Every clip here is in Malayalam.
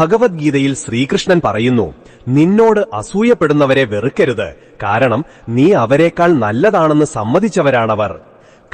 ഭഗവത്ഗീതയിൽ ശ്രീകൃഷ്ണൻ പറയുന്നു നിന്നോട് അസൂയപ്പെടുന്നവരെ വെറുക്കരുത്. കാരണം നീ അവരെക്കാൾ നല്ലതാണെന്ന് സമ്മതിച്ചവരാണവർ.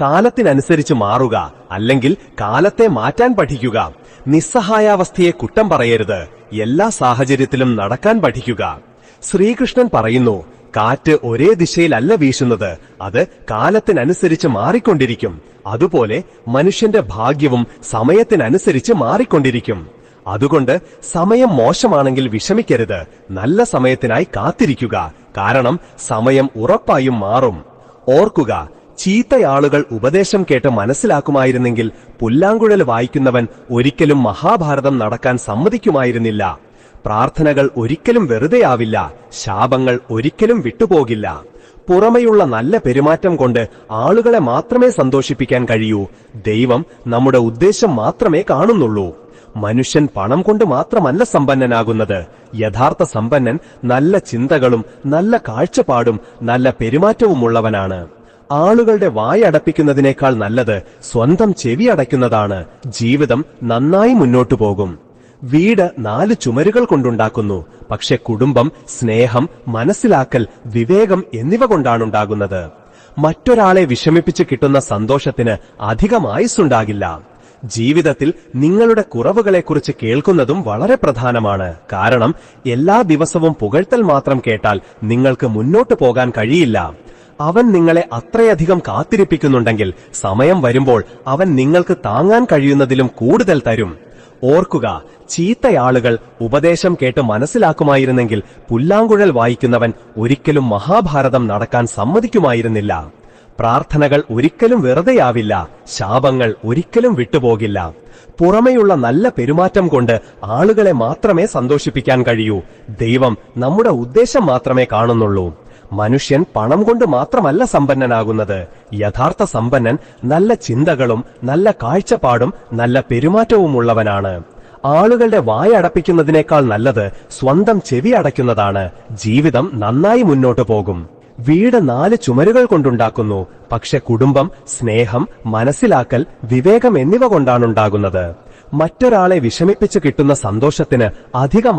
കാലത്തിനനുസരിച്ച് മാറുക അല്ലെങ്കിൽ കാലത്തെ മാറ്റാൻ പഠിക്കുക. നിസ്സഹായാവസ്ഥയെ കുറ്റം പറയരുത്. എല്ലാ സാഹചര്യത്തിലും നടക്കാൻ പഠിക്കുക. ശ്രീകൃഷ്ണൻ പറയുന്നു കാറ്റ് ഒരേ ദിശയിലല്ല വീശുന്നത്. അത് കാലത്തിനനുസരിച്ച് മാറിക്കൊണ്ടിരിക്കും. അതുപോലെ മനുഷ്യന്റെ ഭാഗ്യവും സമയത്തിനനുസരിച്ച് മാറിക്കൊണ്ടിരിക്കും. അതുകൊണ്ട് സമയം മോശമാണെങ്കിൽ വിഷമിക്കരുത്. നല്ല സമയത്തിനായി കാത്തിരിക്കുക. കാരണം സമയം ഉറപ്പായും മാറും. ഓർക്കുക ചീത്തയാളുകൾ ഉപദേശം കേട്ട് മനസ്സിലാക്കുമായിരുന്നെങ്കിൽ പുല്ലാങ്കുഴൽ വായിക്കുന്നവൻ ഒരിക്കലും മഹാഭാരതം നടക്കാൻ സമ്മതിക്കുമായിരുന്നില്ല. പ്രാർത്ഥനകൾ ഒരിക്കലും വെറുതെയാവില്ല. ശാപങ്ങൾ ഒരിക്കലും വിട്ടുപോകില്ല. പുറമെയുള്ള നല്ല പെരുമാറ്റം കൊണ്ട് ആളുകളെ മാത്രമേ സന്തോഷിപ്പിക്കാൻ കഴിയൂ. ദൈവം നമ്മുടെ ഉദ്ദേശം മാത്രമേ കാണുന്നുള്ളൂ. മനുഷ്യൻ പണം കൊണ്ട് മാത്രമല്ല സമ്പന്നനാകുന്നത്. യഥാർത്ഥ സമ്പന്നൻ നല്ല ചിന്തകളും നല്ല കാഴ്ചപ്പാടും നല്ല പെരുമാറ്റവുമുള്ളവനാണ്. ആളുകളുടെ വായടപ്പിക്കുന്നതിനേക്കാൾ നല്ലത് സ്വന്തം ചെവി അടയ്ക്കുന്നതാണ്. ജീവിതം നന്നായി മുന്നോട്ടു പോകും. വീട് നാല് ചുമരുകൾ കൊണ്ടുണ്ടാക്കുന്നു. പക്ഷെ കുടുംബം സ്നേഹം മനസ്സിലാക്കൽ വിവേകം എന്നിവ കൊണ്ടാണുണ്ടാകുന്നത് മറ്റൊരാളെ വിഷമിപ്പിച്ച് കിട്ടുന്ന സന്തോഷത്തിന് അധികം ആയുസ്സുണ്ടാകില്ല. ജീവിതത്തിൽ നിങ്ങളുടെ കുറവുകളെക്കുറിച്ച് കേൾക്കുന്നതും വളരെ പ്രധാനമാണ്. കാരണം എല്ലാ ദിവസവും പുകഴ്ത്തൽ മാത്രം കേട്ടാൽ നിങ്ങൾക്ക് മുന്നോട്ട് പോകാൻ കഴിയില്ല. അവൻ നിങ്ങളെ അത്രയധികം കാത്തിരിപ്പിക്കുന്നുണ്ടെങ്കിൽ സമയം വരുമ്പോൾ അവൻ നിങ്ങൾക്ക് താങ്ങാൻ കഴിയുന്നതിലും കൂടുതൽ തരും. ഓർക്കുക ചീത്തയാളുകൾ ഉപദേശം കേട്ട് മനസ്സിലാക്കുമായിരുന്നെങ്കിൽ പുല്ലാങ്കുഴൽ വായിക്കുന്നവൻ ഒരിക്കലും മഹാഭാരതം നടക്കാൻ സമ്മതിക്കുമായിരുന്നില്ല. പ്രാർത്ഥനകൾ ഒരിക്കലും വെറുതെയാവില്ല. ശാപങ്ങൾ ഒരിക്കലും വിട്ടുപോകില്ല. പുറമെയുള്ള നല്ല പെരുമാറ്റം കൊണ്ട് ആളുകളെ മാത്രമേ സന്തോഷിപ്പിക്കാൻ കഴിയൂ. ദൈവം നമ്മുടെ ഉദ്ദേശം മാത്രമേ കാണുന്നുള്ളൂ. മനുഷ്യൻ പണം കൊണ്ട് മാത്രമല്ല സമ്പന്നനാകുന്നത്. യഥാർത്ഥ സമ്പന്നൻ നല്ല ചിന്തകളും നല്ല കാഴ്ചപ്പാടും നല്ല പെരുമാറ്റവുമുള്ളവനാണ്. ആളുകളുടെ വായ അടപ്പിക്കുന്നതിനേക്കാൾ നല്ലത് സ്വന്തം ചെവി അടയ്ക്കുന്നതാണ്. ജീവിതം നന്നായി മുന്നോട്ടു പോകും. വീട് നാല് ചുമരുകൾ കൊണ്ടുണ്ടാക്കുന്നു. പക്ഷെ കുടുംബം സ്നേഹം മനസ്സിലാക്കൽ വിവേകം എന്നിവ കൊണ്ടാണുണ്ടാകുന്നത്. മറ്റൊരാളെ വിഷമിപ്പിച്ച് കിട്ടുന്ന സന്തോഷത്തിന് അധികം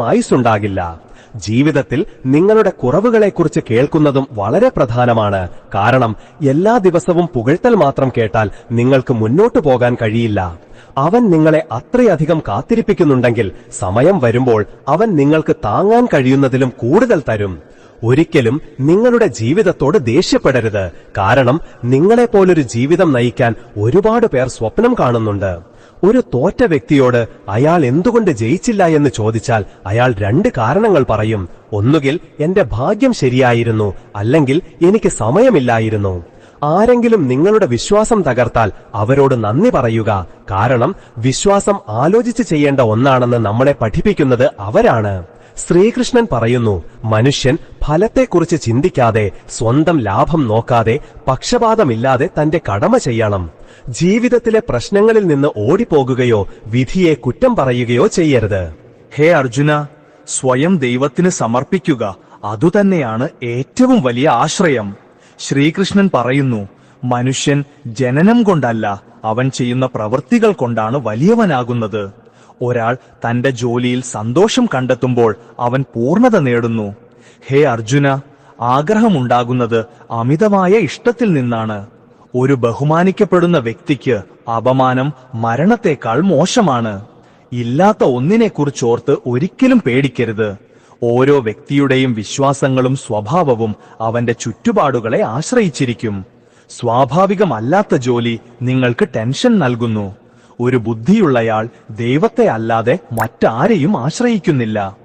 ജീവിതത്തിൽ നിങ്ങളുടെ കുറവുകളെക്കുറിച്ച് കേൾക്കുന്നതും വളരെ പ്രധാനമാണ്. കാരണം എല്ലാ ദിവസവും പുകഴ്ത്തൽ മാത്രം കേട്ടാൽ നിങ്ങൾക്ക് മുന്നോട്ടു പോകാൻ കഴിയില്ല. അവൻ നിങ്ങളെ അത്രയധികം കാത്തിരിപ്പിക്കുന്നുണ്ടെങ്കിൽ സമയം വരുമ്പോൾ അവൻ നിങ്ങൾക്ക് താങ്ങാൻ കഴിയുന്നതിലും കൂടുതൽ തരും. ഒരിക്കലും നിങ്ങളുടെ ജീവിതത്തോട് ദേഷ്യപ്പെടരുത്. കാരണം നിങ്ങളെപ്പോലൊരു ജീവിതം നയിക്കാൻ ഒരുപാട് പേർ സ്വപ്നം കാണുന്നുണ്ട്. ഒരു തോറ്റ വ്യക്തിയോട് അയാൾ എന്തുകൊണ്ട് ജയിച്ചില്ല എന്ന് ചോദിച്ചാൽ അയാൾ രണ്ട് കാരണങ്ങൾ പറയും. ഒന്നുകിൽ എന്റെ ഭാഗ്യം ശരിയായിരുന്നു അല്ലെങ്കിൽ എനിക്ക് സമയമില്ലായിരുന്നു. ആരെങ്കിലും നിങ്ങളുടെ വിശ്വാസം തകർത്താൽ അവരോട് നന്ദി പറയുക. കാരണം വിശ്വാസം ആലോചിച്ച് ചെയ്യേണ്ട ഒന്നാണെന്ന് നമ്മളെ പഠിപ്പിക്കുന്നത് അവരാണ്. ശ്രീകൃഷ്ണൻ പറയുന്നു മനുഷ്യൻ ഫലത്തെക്കുറിച്ച് ചിന്തിക്കാതെ സ്വന്തം ലാഭം നോക്കാതെ പക്ഷപാതമില്ലാതെ തന്റെ കടമ ചെയ്യണം. ജീവിതത്തിലെ പ്രശ്നങ്ങളിൽ നിന്ന് ഓടിപ്പോകുകയോ വിധിയെ കുറ്റം പറയുകയോ ചെയ്യരുത്. ഹേ അർജുന സ്വയം ദൈവത്തിന് സമർപ്പിക്കുക അതുതന്നെയാണ് ഏറ്റവും വലിയ ആശ്രയം. ശ്രീകൃഷ്ണൻ പറയുന്നു മനുഷ്യൻ ജനനം കൊണ്ടല്ല അവൻ ചെയ്യുന്ന പ്രവൃത്തികൾ കൊണ്ടാണ് വലിയവനാകുന്നത്. ഒരാൾ തന്റെ ജോലിയിൽ സന്തോഷം കണ്ടെത്തുമ്പോൾ അവൻ പൂർണത നേടുന്നു. ഹേ അർജുന ആഗ്രഹമുണ്ടാകുന്നത് അമിതമായ ഇഷ്ടത്തിൽ നിന്നാണ്. ഒരു ബഹുമാനിക്കപ്പെടുന്ന വ്യക്തിക്ക് അപമാനം മരണത്തെക്കാൾ മോശമാണ്. ഇല്ലാത്ത ഒന്നിനെക്കുറിച്ചോർത്ത് ഒരിക്കലും പേടിക്കരുത്. ഓരോ വ്യക്തിയുടെയും വിശ്വാസങ്ങളും സ്വഭാവവും അവന്റെ ചുറ്റുപാടുകളെ ആശ്രയിച്ചിരിക്കും. സ്വാഭാവികമല്ലാത്ത ജോലി നിങ്ങൾക്ക് ടെൻഷൻ നൽകുന്നു. ഒരു ബുദ്ധിയുള്ളയാൾ ദൈവത്തെ അല്ലാതെ മറ്റാരെയും ആശ്രയിക്കുന്നില്ല.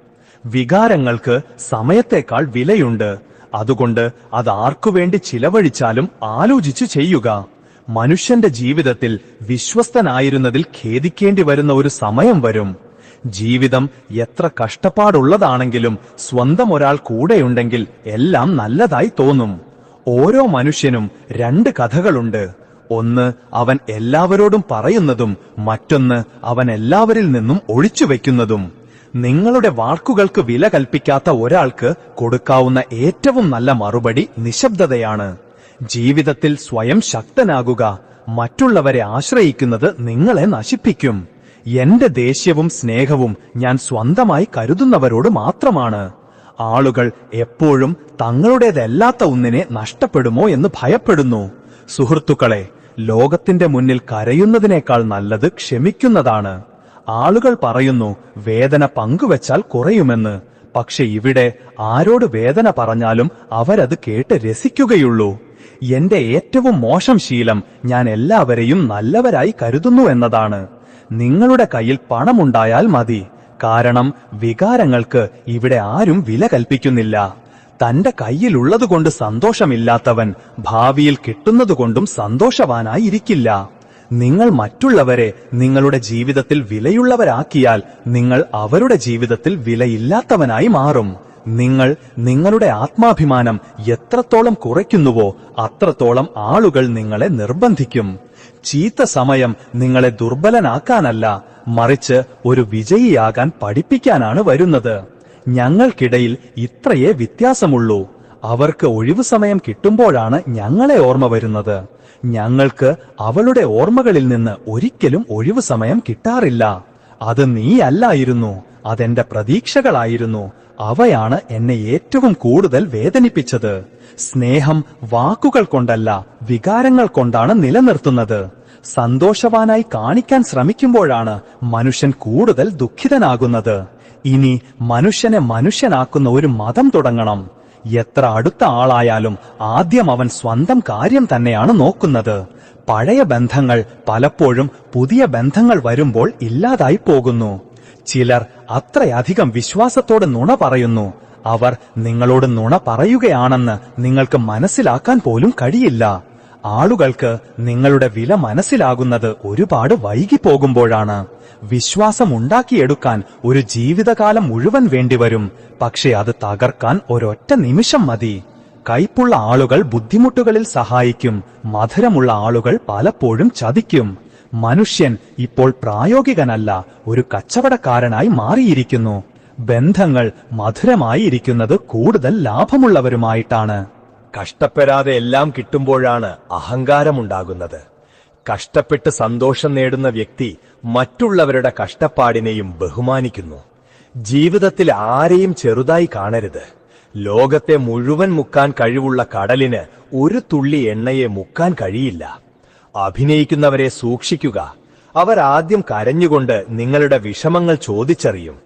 വികാരങ്ങൾക്ക് സമയത്തേക്കാൾ വിലയുണ്ട്. അതുകൊണ്ട് അത് ആർക്കുവേണ്ടി ചിലവഴിച്ചാലും ആലോചിച്ചു ചെയ്യുക. മനുഷ്യന്റെ ജീവിതത്തിൽ വിശ്വസ്തനായിരുന്നതിൽ ഖേദിക്കേണ്ടി വരുന്ന ഒരു സമയം വരും. ജീവിതം എത്ര കഷ്ടപ്പാടുള്ളതാണെങ്കിലും സ്വന്തം ഒരാൾ കൂടെയുണ്ടെങ്കിൽ എല്ലാം നല്ലതായി തോന്നും. ഓരോ മനുഷ്യനും രണ്ട് കഥകളുണ്ട്. ഒന്ന് അവൻ എല്ലാവരോടും പറയുന്നതും മറ്റൊന്ന് അവൻ എല്ലാവരിൽ നിന്നും ഒളിച്ചു വെക്കുന്നതും നിങ്ങളുടെ വാക്കുകൾക്ക് വില കൽപ്പിക്കാത്ത ഒരാൾക്ക് കൊടുക്കാവുന്ന ഏറ്റവും നല്ല മറുപടി നിശബ്ദതയാണ്. ജീവിതത്തിൽ സ്വയം ശക്തനാകുക മറ്റുള്ളവരെ ആശ്രയിക്കുന്നത് നിങ്ങളെ നശിപ്പിക്കും. എന്റെ ദേഷ്യവും സ്നേഹവും ഞാൻ സ്വന്തമായി കരുതുന്നവരോട് മാത്രമാണ്. ആളുകൾ എപ്പോഴും തങ്ങളുടേതല്ലാത്ത ഒന്നിനെ നഷ്ടപ്പെടുമോ എന്ന് ഭയപ്പെടുന്നു. സുഹൃത്തുക്കളെ ലോകത്തിന്റെ മുന്നിൽ കരയുന്നതിനേക്കാൾ നല്ലത് ക്ഷമിക്കുന്നതാണ്. ആളുകൾ പറയുന്നു വേദന പങ്കുവച്ചാൽ കുറയുമെന്ന്. പക്ഷെ ഇവിടെ ആരോട് വേദന പറഞ്ഞാലും അവരത് കേട്ട് രസിക്കുകയുള്ളൂ. എന്റെ ഏറ്റവും മോശം ശീലം ഞാൻ എല്ലാവരെയും നല്ലവരായി കരുതുന്നു എന്നതാണ്. നിങ്ങളുടെ കയ്യിൽ പണമുണ്ടായാൽ മതി. കാരണം വികാരങ്ങൾക്ക് ഇവിടെ ആരും വില കൽപ്പിക്കുന്നില്ല. തന്റെ കയ്യിലുള്ളതുകൊണ്ട് സന്തോഷമില്ലാത്തവൻ ഭാവിയിൽ കിട്ടുന്നതുകൊണ്ടും സന്തോഷവാനായിരിക്കില്ല. നിങ്ങൾ മറ്റുള്ളവരെ നിങ്ങളുടെ ജീവിതത്തിൽ വിലയുള്ളവരാക്കിയാൽ നിങ്ങൾ അവരുടെ ജീവിതത്തിൽ വിലയില്ലാത്തവനായി മാറും. നിങ്ങൾ നിങ്ങളുടെ ആത്മാഭിമാനം എത്രത്തോളം കുറയ്ക്കുന്നുവോ അത്രത്തോളം ആളുകൾ നിങ്ങളെ നിർബന്ധിക്കും. ചീത്ത സമയം നിങ്ങളെ ദുർബലനാക്കാനല്ല മറിച്ച് ഒരു വിജയിയാകാൻ പഠിപ്പിക്കാനാണ് വരുന്നത്. ഞങ്ങൾക്കിടയിൽ ഇത്രയേ വ്യത്യാസമുള്ളൂ. അവർക്ക് ഒഴിവു സമയം കിട്ടുമ്പോഴാണ് ഞങ്ങളെ ഓർമ്മ വരുന്നത്. ഞങ്ങൾക്ക് അവളുടെ ഓർമ്മകളിൽ നിന്ന് ഒരിക്കലും ഒഴിവു സമയം കിട്ടാറില്ല. അത് നീയല്ലായിരുന്നു. അതെന്റെ പ്രതീക്ഷകളായിരുന്നു. അവയാണ് എന്നെ ഏറ്റവും കൂടുതൽ വേദനിപ്പിച്ചത്. സ്നേഹം വാക്കുകൾ കൊണ്ടല്ല വികാരങ്ങൾ കൊണ്ടാണ് നിലനിർത്തുന്നത്. സന്തോഷവാനായി കാണിക്കാൻ ശ്രമിക്കുമ്പോഴാണ് മനുഷ്യൻ കൂടുതൽ ദുഃഖിതനാകുന്നത്. ഇനി മനുഷ്യനെ മനുഷ്യനാക്കുന്ന ഒരു മതം തുടങ്ങണം. എത്ര അടുത്ത ആളായാലും ആദ്യം അവൻ സ്വന്തം കാര്യം തന്നെയാണ് നോക്കുന്നത്. പഴയ ബന്ധങ്ങൾ പലപ്പോഴും പുതിയ ബന്ധങ്ങൾ വരുമ്പോൾ ഇല്ലാതായി പോകുന്നു. ചിലർ അത്രയധികം വിശ്വാസത്തോടെ നുണ പറയുന്നു. അവർ നിങ്ങളോട് നുണ പറയുകയാണെന്ന് നിങ്ങൾക്ക് മനസ്സിലാക്കാൻ പോലും കഴിയില്ല. ആളുകൾക്ക് നിങ്ങളുടെ വില മനസ്സിലാകുന്നത് ഒരുപാട് വൈകിപ്പോകുമ്പോഴാണ്. വിശ്വാസം ഉണ്ടാക്കിയെടുക്കാൻ ഒരു ജീവിതകാലം മുഴുവൻ വേണ്ടിവരും. പക്ഷേ അത് തകർക്കാൻ ഒരൊറ്റ നിമിഷം മതി. കയ്പുള്ള ആളുകൾ ബുദ്ധിമുട്ടുകളിൽ സഹായിക്കും. മധുരമുള്ള ആളുകൾ പലപ്പോഴും ചതിക്കും. മനുഷ്യൻ ഇപ്പോൾ പ്രായോഗികനല്ല ഒരു കച്ചവടക്കാരനായി മാറിയിരിക്കുന്നു. ബന്ധങ്ങൾ മധുരമായിരിക്കുന്നത് കൂടുതൽ ലാഭമുള്ളവരുമായിട്ടാണ്. കഷ്ടപ്പെടാതെ എല്ലാം കിട്ടുമ്പോഴാണ് അഹങ്കാരമുണ്ടാകുന്നത്. കഷ്ടപ്പെട്ട് സന്തോഷം നേടുന്ന വ്യക്തി മറ്റുള്ളവരുടെ കഷ്ടപ്പാടിനെയും ബഹുമാനിക്കുന്നു. ജീവിതത്തിൽ ആരെയും ചെറുതായി കാണരുത്. ലോകത്തെ മുഴുവൻ മുക്കാൻ കഴിവുള്ള കടലിന് ഒരു തുള്ളി എണ്ണയെ മുക്കാൻ കഴിയില്ല. അഭിനയിക്കുന്നവരെ സൂക്ഷിക്കുക. അവർ ആദ്യം കരഞ്ഞുകൊണ്ട് നിങ്ങളുടെ വിഷമങ്ങൾ ചോദിച്ചറിയും.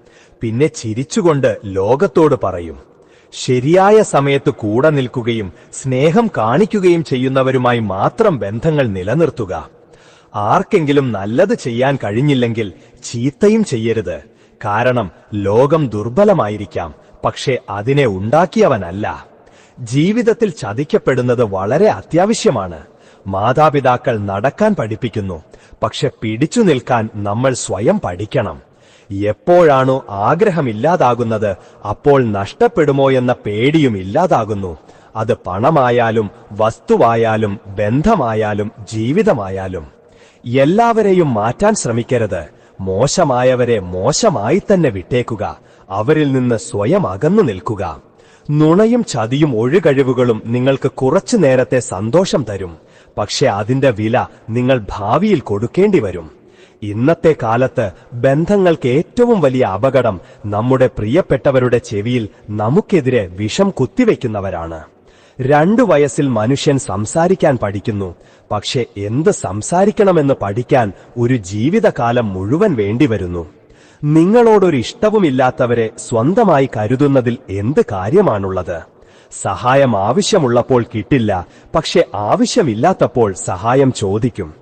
പിന്നെ ചിരിച്ചുകൊണ്ട് ലോകത്തോട് പറയും. ശരിയായ സമയത്ത് കൂടെ നിൽക്കുകയും സ്നേഹം കാണിക്കുകയും ചെയ്യുന്നവരുമായി മാത്രം ബന്ധങ്ങൾ നിലനിർത്തുക. ആർക്കെങ്കിലും നല്ലത് ചെയ്യാൻ കഴിഞ്ഞില്ലെങ്കിൽ ചീത്തയും ചെയ്യരുത്. കാരണം ലോകം ദുർബലമായിരിക്കാം പക്ഷേ അതിനെ ഉണ്ടാക്കിയവനല്ല. ജീവിതത്തിൽ ചതിക്കപ്പെടുന്നത് വളരെ അത്യാവശ്യമാണ്. മാതാപിതാക്കൾ നടക്കാൻ പഠിപ്പിക്കുന്നു പക്ഷെ പിടിച്ചു നിൽക്കാൻ നമ്മൾ സ്വയം പഠിക്കണം. എപ്പോഴാണോ ആഗ്രഹമില്ലാതാകുന്നത് അപ്പോൾ നഷ്ടപ്പെടുമോ എന്ന പേടിയും ഇല്ലാതാകുന്നു. അത് പണമായാലും വസ്തുവായാലും ബന്ധമായാലും ജീവിതമായാലും. എല്ലാവരെയും മാറ്റാൻ ശ്രമിക്കരുത്. മോശമായവരെ മോശമായി തന്നെ വിട്ടേക്കുക. അവരിൽ നിന്ന് സ്വയം അകന്നു നിൽക്കുക. നുണയും ചതിയും ഒഴുകഴിവുകളും നിങ്ങൾക്ക് കുറച്ചു നേരത്തെ സന്തോഷം തരും. പക്ഷെ അതിന്റെ വില നിങ്ങൾ ഭാവിയിൽ കൊടുക്കേണ്ടി വരും. ഇന്നത്തെ കാലത്ത് ബന്ധങ്ങൾക്ക് ഏറ്റവും വലിയ അപകടം നമ്മുടെ പ്രിയപ്പെട്ടവരുടെ ചെവിയിൽ നമുക്കെതിരെ വിഷം കുത്തിവെക്കുന്നവരാണ്. രണ്ടു വയസ്സിൽ മനുഷ്യൻ സംസാരിക്കാൻ പഠിക്കുന്നു. പക്ഷെ എന്ത് സംസാരിക്കണമെന്ന് പഠിക്കാൻ ഒരു ജീവിതകാലം മുഴുവൻ വേണ്ടിവരുന്നു. നിങ്ങളോടൊരു ഇഷ്ടവുമില്ലാത്തവരെ സ്വന്തമായി കരുതുന്നതിൽ എന്ത് കാര്യമാണുള്ളത്? സഹായം ആവശ്യമുള്ളപ്പോൾ കിട്ടില്ല പക്ഷെ ആവശ്യമില്ലാത്തപ്പോൾ സഹായം ചോദിക്കും.